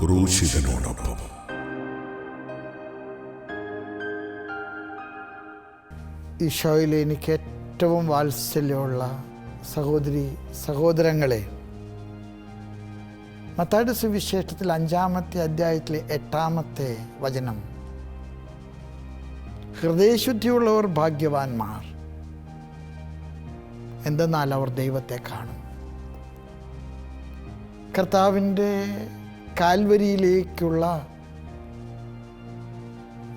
ക്രൂശിതനോടൊപ്പം. ഈശോയിൽ എനിക്ക് ഏറ്റവും വാത്സല്യമുള്ള സഹോദരി സഹോദരങ്ങളെ മത്തായുടെ സുവിശേഷത്തിൽ അഞ്ചാമത്തെ അധ്യായത്തിലെ എട്ടാമത്തെ വചനം. ഹൃദയശുദ്ധിയുള്ളവർ ഭാഗ്യവാന്മാർ. എന്തെന്നാൽ അവർ ദൈവത്തെ കാണും. കർത്താവിന്റെ കാൽവരിയിലേക്കുള്ള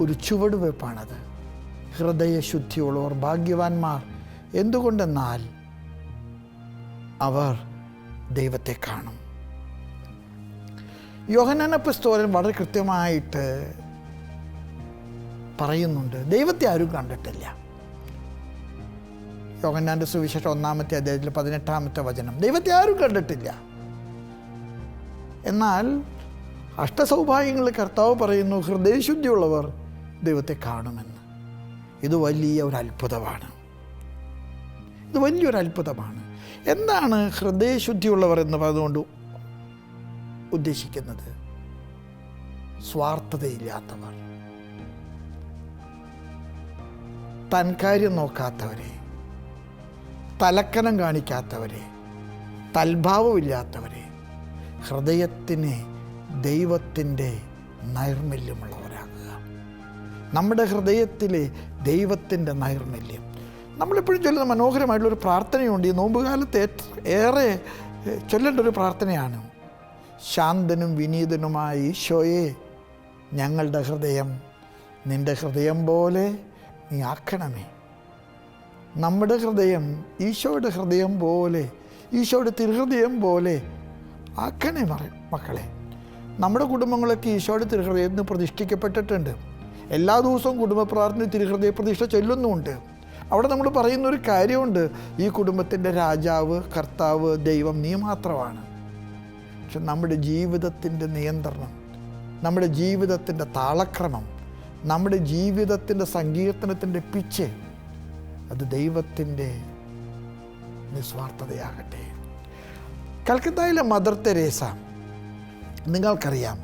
ഒരു ചുവടുവെപ്പാണത്. ഹൃദയശുദ്ധിയുള്ളവർ ഭാഗ്യവാന്മാർ. എന്തുകൊണ്ടെന്നാൽ അവർ ദൈവത്തെ കാണും. യോഹനന പുസ്തകൻ വളരെ കൃത്യമായിട്ട് പറയുന്നുണ്ട് ദൈവത്തെ ആരും കണ്ടിട്ടില്ല. യോഹന്നാന്റെ സുവിശേഷം ഒന്നാമത്തെ അദ്ദേഹത്തിൽ പതിനെട്ടാമത്തെ വചനം ദൈവത്തെ ആരും കണ്ടിട്ടില്ല. എന്നാൽ അഷ്ടസൗഭാഗ്യങ്ങളിൽ കർത്താവ് പറയുന്നു ഹൃദയശുദ്ധിയുള്ളവർ ദൈവത്തെ കാണുമെന്ന്. ഇത് വലിയ ഒരു അത്ഭുതമാണ്. ഇത് വലിയൊരു അത്ഭുതമാണ്. എന്താണ് ഹൃദയശുദ്ധിയുള്ളവർ എന്ന് പറഞ്ഞുകൊണ്ട് ഉദ്ദേശിക്കുന്നത്? സ്വാർത്ഥതയില്ലാത്തവർ. തൻകാര്യം നോക്കാത്തവരെ തലക്കനം കാണിക്കാത്തവരെ തൽഭാവമില്ലാത്തവരെ ഹൃദയത്തിന് ദൈവത്തിന്റെ നൈർമല്യമുള്ളവരാകുക. നമ്മുടെ ഹൃദയത്തിലെ ദൈവത്തിന്റെ നൈർമല്യം. നമ്മളെപ്പോഴും ചൊല്ലുന്ന മനോഹരമായിട്ടുള്ളൊരു പ്രാർത്ഥനയുണ്ട്. ഈ നോമ്പുകാലത്ത് ഏറെ ചൊല്ലേണ്ട ഒരു പ്രാർത്ഥനയാണ്. ശാന്തനും വിനീതനുമായ ഈശോയെ ഞങ്ങളുടെ ഹൃദയം നിന്റെ ഹൃദയം പോലെ നീ ആക്കണമേ. നമ്മുടെ ഹൃദയം ഈശോയുടെ ഹൃദയം പോലെ ഈശോയുടെ തിരുഹൃദയം പോലെ ആക്കണേ പറയും മക്കളെ. നമ്മുടെ കുടുംബങ്ങളൊക്കെ ഈശോയുടെ തിരുഹൃദയം എന്ന് പ്രതിഷ്ഠിക്കപ്പെട്ടിട്ടുണ്ട്. എല്ലാ ദിവസവും കുടുംബ പ്രാർത്ഥന തിരുഹൃദയ പ്രതിഷ്ഠ ചൊല്ലുന്നുമുണ്ട്. അവിടെ നമ്മൾ പറയുന്ന ഒരു കാര്യമുണ്ട്. ഈ കുടുംബത്തിന്റെ രാജാവ് കർത്താവ് ദൈവം നീ മാത്രമാണ്. പക്ഷെ നമ്മുടെ ജീവിതത്തിന്റെ നിയന്ത്രണം നമ്മുടെ ജീവിതത്തിന്റെ താളക്രമം നമ്മുടെ ജീവിതത്തിന്റെ സങ്കീർത്തനത്തിന്റെ പിച്ച് അത് ദൈവത്തിന്റെ നിസ്വാർത്ഥതയാകട്ടെ. കൽക്കത്തയിലെ മദർ തെരേസ നിങ്ങൾക്കറിയാം.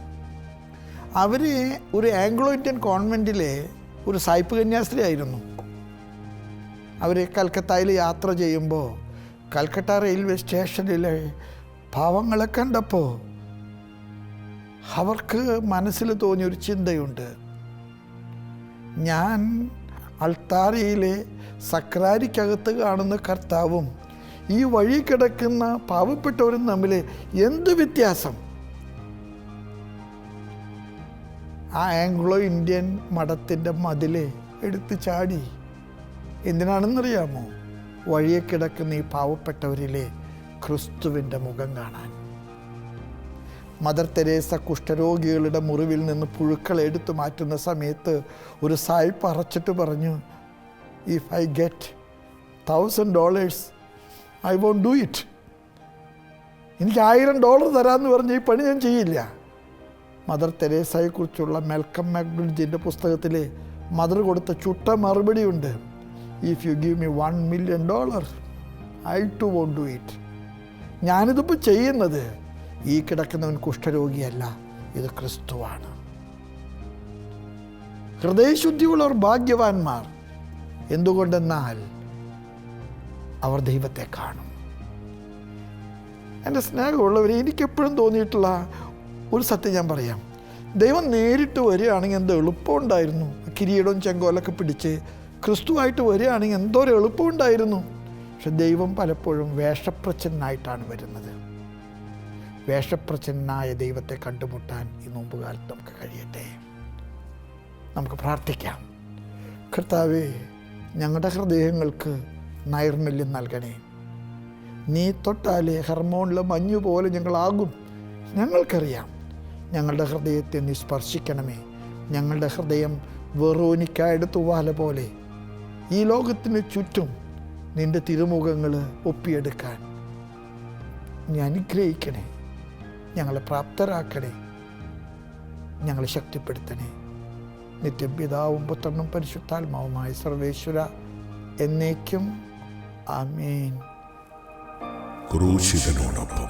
അവർ ഒരു ആംഗ്ലോ ഇന്ത്യൻ കോൺവെന്റിലെ ഒരു സായിപ്പ് കന്യാസ്ത്രീ ആയിരുന്നു. അവർ കൽക്കത്തയിൽ യാത്ര ചെയ്യുമ്പോൾ കൽക്കട്ട റെയിൽവേ സ്റ്റേഷനിലെ പാവങ്ങളെ കണ്ടപ്പോൾ അവർക്ക് മനസ്സിൽ തോന്നിയൊരു ചിന്തയുണ്ട്. ഞാൻ അൾത്താരയിലെ സക്രാരിക്കകത്ത് കാണുന്ന കർത്താവും ഈ വഴി കിടക്കുന്ന പാവപ്പെട്ടവരും തമ്മിൽ എന്ത് വ്യത്യാസം? ആ ആംഗ്ലോ ഇന്ത്യൻ മഠത്തിന്റെ മതിൽ എടുത്ത് ചാടി. എന്തിനാണെന്നറിയാമോ? വഴിയെ കിടക്കുന്ന ഈ പാവപ്പെട്ടവരിലെ ക്രിസ്തുവിന്റെ മുഖം കാണാൻ. മദർ തെരേസ കുഷ്ഠരോഗികളുടെ മുറിവിൽ നിന്ന് പുഴുക്കൾ എടുത്തു മാറ്റുന്ന സമയത്ത് ഒരു സായിപ്പ് അറച്ചിട്ട് പറഞ്ഞു if I get thousand dollars I won't do it. എനിക്ക് ആയിരം ഡോളർ തരാമെന്ന് പറഞ്ഞ് ഈ പണി ഞാൻ ചെയ്യില്ല. മദർ തെരേസയെക്കുറിച്ചുള്ള മെൽക്കം മാക്ബ്രിഡ്ജിന്റെ പുസ്തകത്തിൽ മദർ കൊടുത്ത ചുട്ട മറുപടിയുണ്ട്. If you give me one million dollar I too won't do it ഞാനിതിപ്പോൾ ചെയ്യുന്നത്. ഈ കിടക്കുന്നവൻ കുഷ്ഠരോഗിയല്ല ഇത് ക്രിസ്തുവാണ്. ഹൃദയശുദ്ധിയുള്ളവർ ഭാഗ്യവാന്മാർ. എന്തുകൊണ്ടെന്നാൽ അവർ ദൈവത്തെ കാണും. എന്റെ സ്നേഹമുള്ളവർ എനിക്കെപ്പോഴും തോന്നിയിട്ടുള്ള ഒരു സത്യം ഞാൻ പറയാം. ദൈവം നേരിട്ട് വരികയാണെങ്കിൽ എന്തോ എളുപ്പമുണ്ടായിരുന്നു. കിരീടവും ചെങ്കോലൊക്കെ പിടിച്ച് ക്രിസ്തുവായിട്ട് വരികയാണെങ്കിൽ എന്തോ ഒരു എളുപ്പമുണ്ടായിരുന്നു. പക്ഷെ ദൈവം പലപ്പോഴും വേഷപ്രച്ഛന്നായിട്ടാണ് വരുന്നത്. വേഷപ്രച്ഛന്നായ ദൈവത്തെ കണ്ടുമുട്ടാൻ ഈ നോമ്പ് കാലത്ത് നമുക്ക് കഴിയട്ടെ. നമുക്ക് പ്രാർത്ഥിക്കാം. കർത്താവേ ഞങ്ങളുടെ ഹൃദയങ്ങൾക്ക് നൈർമല്യം നൽകണേ. നീ തൊട്ടാലേ ഹർമോണിലെ മഞ്ഞു പോലെ ഞങ്ങളാകും. ഞങ്ങൾക്കറിയാം. ഞങ്ങളുടെ ഹൃദയത്തെ നീ സ്പർശിക്കണമേ. ഞങ്ങളുടെ ഹൃദയം വെറോനിക്കായുടെ തൂവാല പോലെ. ഈ ലോകത്തിന് ചുറ്റും നിന്റെ തിരുമുഖങ്ങൾ ഒപ്പിയെടുക്കാൻ നീ അനുഗ്രഹിക്കണേ. ഞങ്ങളെ പ്രാപ്തരാക്കണേ. ഞങ്ങളെ ശക്തിപ്പെടുത്തണേ. നിത്യപിതാവും പുത്രനും പരിശുദ്ധാത്മാവുമായ സർവേശ്വര എന്നേക്കും ആമേൻ ക്രൂശിതനോടൊപ്പം.